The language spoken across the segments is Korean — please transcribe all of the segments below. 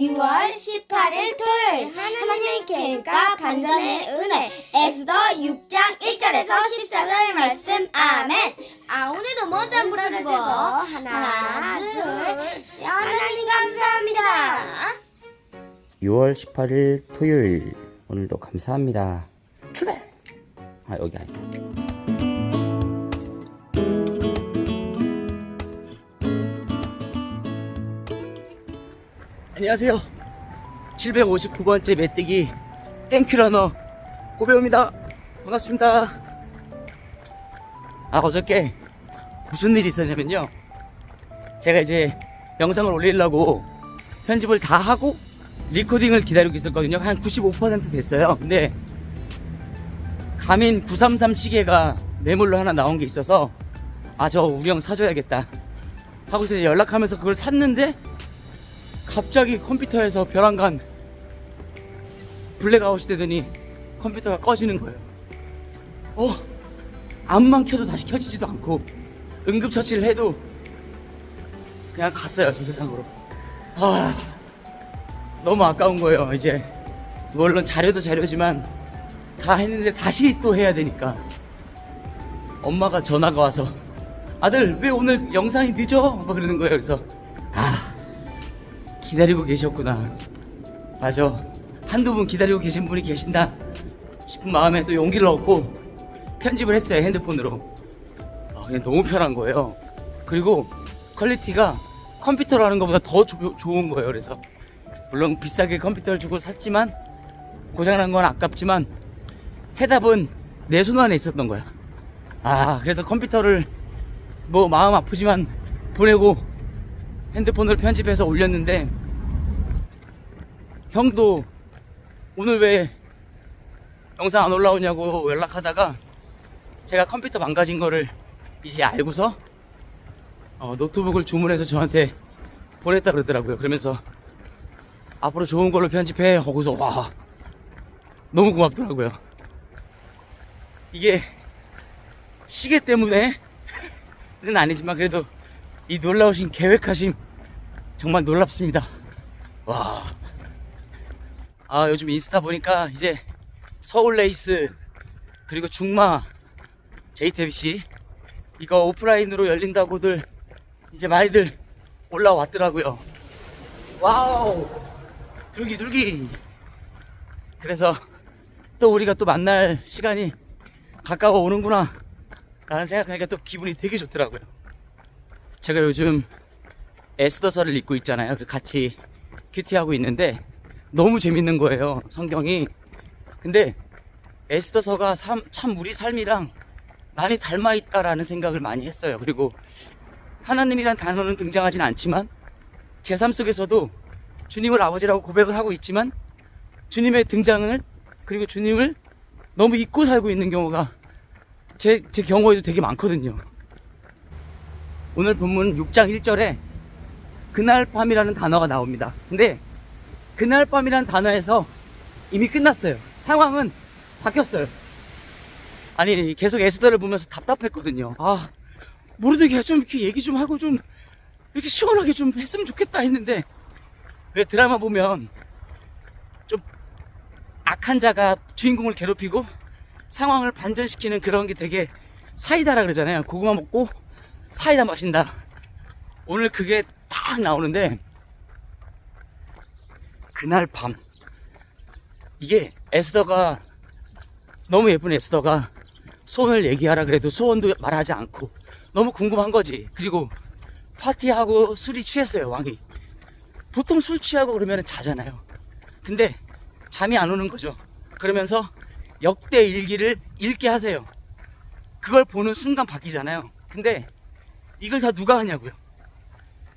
6월 18일 토요일 하나님의 계획과 반전의 은혜. 에스더 6장 1절에서 14절 말씀. 아멘. 아 오늘도 먼저 불어주고. 하나 둘 하나님 감사합니다. 6월 18일 토요일. 오늘도 감사합니다. 출발. 아 여기 아니. 안녕하세요. 759번째 메뚜기 땡큐러너 고배우입니다. 반갑습니다. 아 어저께 무슨 일이 있었냐면요. 제가 이제 영상을 올리려고 편집을 다 하고 리코딩을 기다리고 있었거든요. 한 95% 됐어요. 근데 가민 933 시계가 뇌물로 하나 나온 게 있어서 아 저 우리 형 사줘야겠다 하고서 연락하면서 그걸 샀는데 갑자기 컴퓨터에서 벼랑간 블랙아웃이 되더니 컴퓨터가 꺼지는 거예요. 어 암만 켜도 다시 켜지지도 않고 응급처치를 해도 그냥 갔어요 저 세상으로. 아 너무 아까운 거예요 이제 물론 자료도 자료지만 다 했는데 다시 또 해야 되니까 엄마가 전화가 와서 아들 왜 오늘 영상이 늦어? 막 그러는 거예요 그래서 아 기다리고 계셨구나. 맞아. 한두 분 기다리고 계신 분이 계신다 싶은 마음에 또 용기를 얻고 편집을 했어요 핸드폰으로. 아, 그냥 너무 편한 거예요. 그리고 퀄리티가 컴퓨터로 하는 것보다 더 조- 좋은 거예요 그래서. 물론 비싸게 컴퓨터를 주고 샀지만 고장난 건 아깝지만 해답은 내 손 안에 있었던 거야. 아, 그래서 컴퓨터를 뭐 마음 아프지만 보내고 핸드폰으로 편집해서 올렸는데 형도 오늘 왜 영상 안 올라오냐고 연락하다가 제가 컴퓨터 망가진 거를 이제 알고서 어, 노트북을 주문해서 저한테 보냈다 그러더라고요. 그러면서 앞으로 좋은 걸로 편집해 하고서 와 너무 고맙더라고요 이게 시계 때문에는 아니지만 그래도 이 놀라우신 계획하심 정말 놀랍습니다 와. 아 요즘 인스타 보니까 이제 서울 레이스 그리고 중마 JTBC 이거 오프라인으로 열린다고들 이제 많이들 올라왔더라고요. 와우! 둘기 둘기! 그래서 또 우리가 또 만날 시간이 가까워 오는구나 라는 생각하니까 또 기분이 되게 좋더라고요. 제가 요즘 에스더서를 읽고 있잖아요. 그 같이 큐티하고 있는데 너무 재밌는 거예요 성경이 근데 에스더서가 참, 참 우리 삶이랑 많이 닮아 있다라는 생각을 많이 했어요 그리고 하나님이란 단어는 등장하진 않지만 제 삶 속에서도 주님을 아버지라고 고백을 하고 있지만 주님의 등장을 그리고 주님을 너무 잊고 살고 있는 경우가 제, 제 경우에도 되게 많거든요. 오늘 본문 6장 1절에 그날 밤이라는 단어가 나옵니다. 근데 그날 밤이라는 단어에서 이미 끝났어요. 상황은 바뀌었어요. 아니 계속 에스더를 보면서 답답했거든요. 아 모르되게 좀 이렇게 얘기 좀 하고 좀 이렇게 시원하게 좀 했으면 좋겠다 했는데 왜 드라마 보면 좀 악한 자가 주인공을 괴롭히고 상황을 반전시키는 그런 게 되게 사이다라 그러잖아요. 고구마 먹고 사이다 마신다. 오늘 그게 딱 나오는데 그날 밤 이게 에스더가 너무 예쁜 에스더가 소원을 얘기하라 그래도 소원도 말하지 않고 너무 궁금한 거지. 그리고 파티하고 술이 취했어요 왕이. 보통 술 취하고 그러면 자잖아요. 근데 잠이 안 오는 거죠. 그러면서 역대 일기를 읽게 하세요. 그걸 보는 순간 바뀌잖아요. 근데 이걸 다 누가 하냐고요.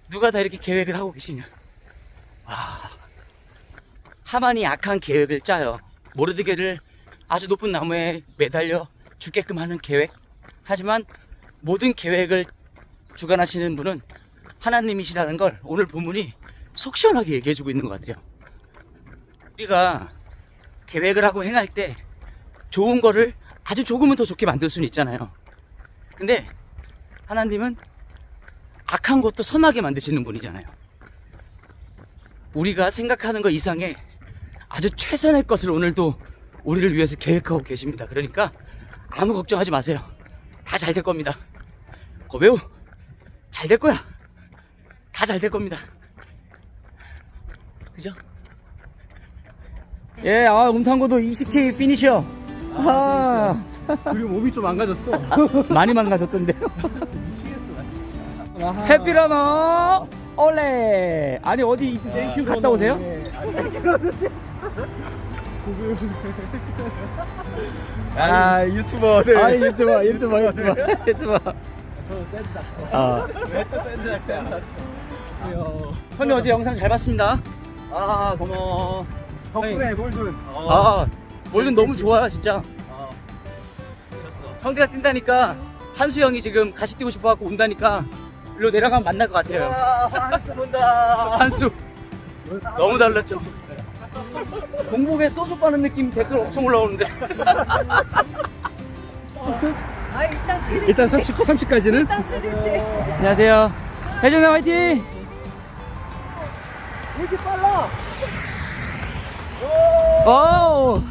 누가 다 이렇게 계획을 하고 계시냐. 와. 하만이 악한 계획을 짜요. 모르드게를 아주 높은 나무에 매달려 죽게끔 하는 계획. 하지만 모든 계획을 주관하시는 분은 하나님이시라는 걸 오늘 본문이 속 시원하게 얘기해주고 있는 것 같아요. 우리가 계획을 하고 행할 때 좋은 거를 아주 조금은 더 좋게 만들 수는 있잖아요. 근데 하나님은 악한 것도 선하게 만드시는 분이잖아요. 우리가 생각하는 것 이상의 아주 최선의 것을 오늘도 우리를 위해서 계획하고 계십니다. 그러니까 아무 걱정하지 마세요. 다 잘 될 겁니다. 고배우 잘 될 거야. 다 잘 될 겁니다. 그죠? 예, 아, 음탕고도 20K 피니셔. 아, 그리고 몸이 좀 망가졌어. 많이 망가졌던데요. 해피러너 올레. 아니 어디 땡큐 갔다 오세요? 아 유튜버들. 아 유튜버 유튜버 유튜버 유튜버. 저 샌다. 아, 샌다 샌다. 형님 어제 영상 잘 봤습니다. 아 고마워. 덕분에 몰든. 아, 몰든 너무 좋아 진짜. 아, 형들이랑 뛴다니까 한수 형이 지금 같이 뛰고 싶어 갖고 온다니까 일로 내려가면 만날 것 같아요. 한스 본다. 한수 너무 달랐죠. 공복에 소주 빠는 느낌 댓글 엄청 올라오는데. 일단 30 30까지는. 안녕하세요. 혜정이 화이팅! 이렇게 빨라. 오!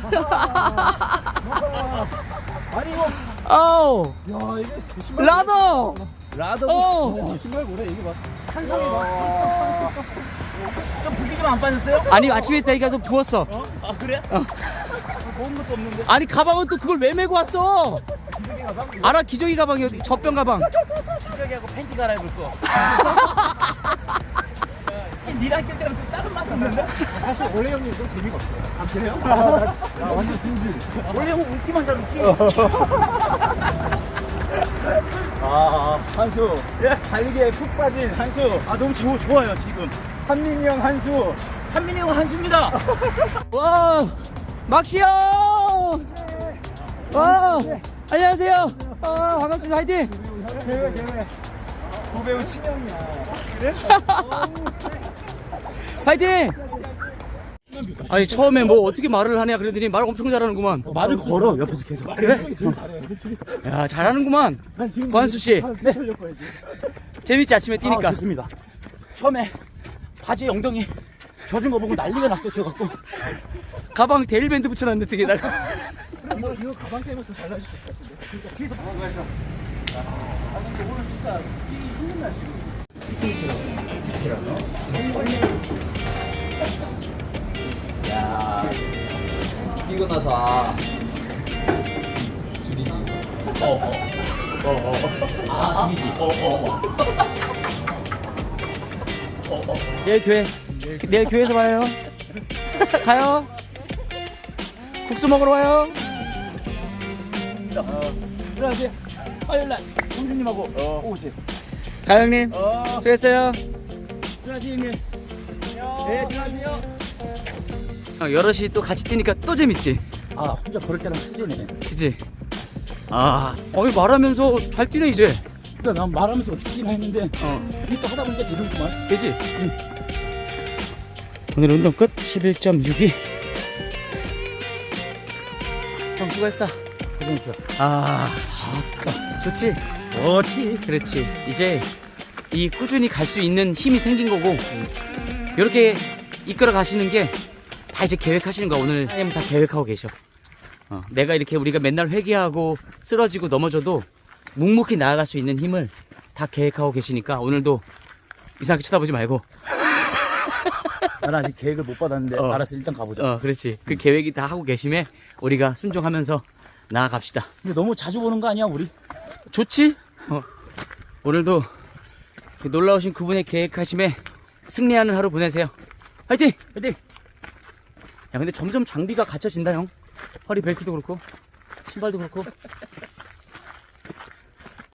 아니 이거. 오! 야 이게 신발. 라더! 라더. 오! 와, 신발 뭐래 이게 봐. 탄성이 봐. 좀 붓기 좀 안 빠졌어요? 아니 아침에 있다니까 좀 부었어. 아 그래? 먹은 것도 없는데. 아니 가방은 또 그걸 왜 메고 왔어? 알아 기저귀 가방이야 젖병 가방. 기저귀하고 팬티 갈아입을 거. 니랑 낄 때랑 좀 다른 맛이 있는데? 사실 원래 형님 좀 재미가 없어요. 아 그래요? 야 완전 진실. 원래 형 웃기만 잘 웃기. 아 한수. 달리기에 푹 빠진 한수. 아 너무 좋, 좋아요 지금. 한민이 형 한수. 한민이 형 한수입니다. 와 막시 형! 와 안녕하세요. 아 반갑습니다 화이팅! 개회 개회. 고배우 친형이야. 화이팅! 아니 처음에 뭐 어떻게 말을 하냐 그러더니 말 엄청 잘하는구만. 말을 걸어 옆에서 계속. 그래? 야 잘하는구만. 고한수 씨 네. 재밌지 아침에 뛰니까. 아, 좋습니다. 처음에 바지 엉덩이 젖은 거 보고 난리가 났었어 갖고. 가방 데일밴드 붙여놨는데 등에다가. 뭐 이거 가방 때문에 더 잘나실 것 같은데. 그러니까 뒤에서 가서. 아 근데 오늘 진짜 뛰기 힘든 날씨고. 야 뛰고 나서 아 줄이지. 어어. 어어. 아 줄이지. 어어. 내일 교회. 내일 교회에서 봐요. 가요. 국수 먹으러 와요. 들어가세요. 화요일 날 형수님하고 오세요. 가요 형님. 어. 수고했어요. 들어가세요 형님. 네 들어가세요. 어, 여럿이 또 같이 뛰니까 또 재밌지. 아 혼자 걸을 때랑 틀리네. 그치? 아, 어이 말하면서 잘 뛰네 이제. 그러니까 난 말하면서 어떻게 뛰나 했는데 어, 이게 또 하다 보니까 되는구만. 되지? 오늘 운동 끝 11.62. 형 수고했어. 고생했어. 아, 아, 좋지? 좋지. 그렇지. 이제 이 꾸준히 갈 수 있는 힘이 생긴 거고, 이렇게 이끌어 가시는 게 다 이제 계획하시는 거야. 오늘 다 계획하고 계셔. 어, 내가 이렇게 우리가 맨날 회개하고 쓰러지고 넘어져도 묵묵히 나아갈 수 있는 힘을 다 계획하고 계시니까 오늘도 이상하게 쳐다보지 말고, 나는 아직 계획을 못 받았는데 어. 알았어 일단 가보자. 어, 그렇지. 그 계획이 다 하고 계심에 우리가 순종하면서 나아갑시다. 근데 너무 자주 보는 거 아니야 우리? 좋지? 어. 오늘도 그 놀라우신 그분의 계획하심에 승리하는 하루 보내세요. 화이팅! 화이팅! 야, 근데 점점 장비가 갖춰진다, 형. 허리 벨트도 그렇고, 신발도 그렇고.